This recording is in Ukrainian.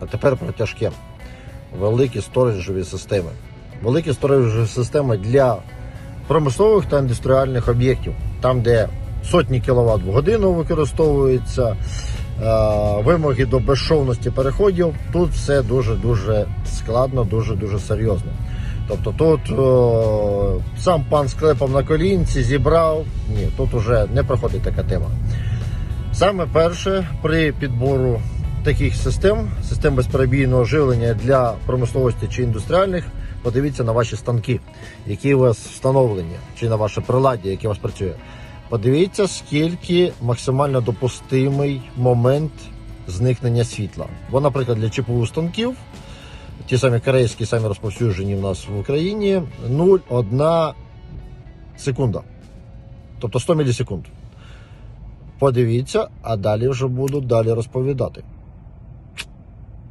А тепер про тяжке. Великі сториджові системи. Великі сториджові системи для промислових та індустріальних об'єктів, там, де сотні кВт в годину використовуються, е, вимоги до безшовності переходів. Тут все дуже-дуже складно, дуже-дуже серйозно. Тобто тут о, сам пан з клепом на колінці зібрав. Ні, тут уже не проходить така тема. Саме перше при підбору таких систем, систем безперебійного живлення для промисловості чи індустріальних, подивіться на ваші станки, які у вас встановлені, чи на ваше приладдя, яке у вас працює. Подивіться, скільки максимально допустимий момент зникнення світла. Бо, наприклад, для ЧПУ станків, ті самі корейські, самі розповсюджені в нас в Україні, 0,1 секунда. Тобто 100 мілісекунд. Подивіться, а далі вже буду далі розповідати.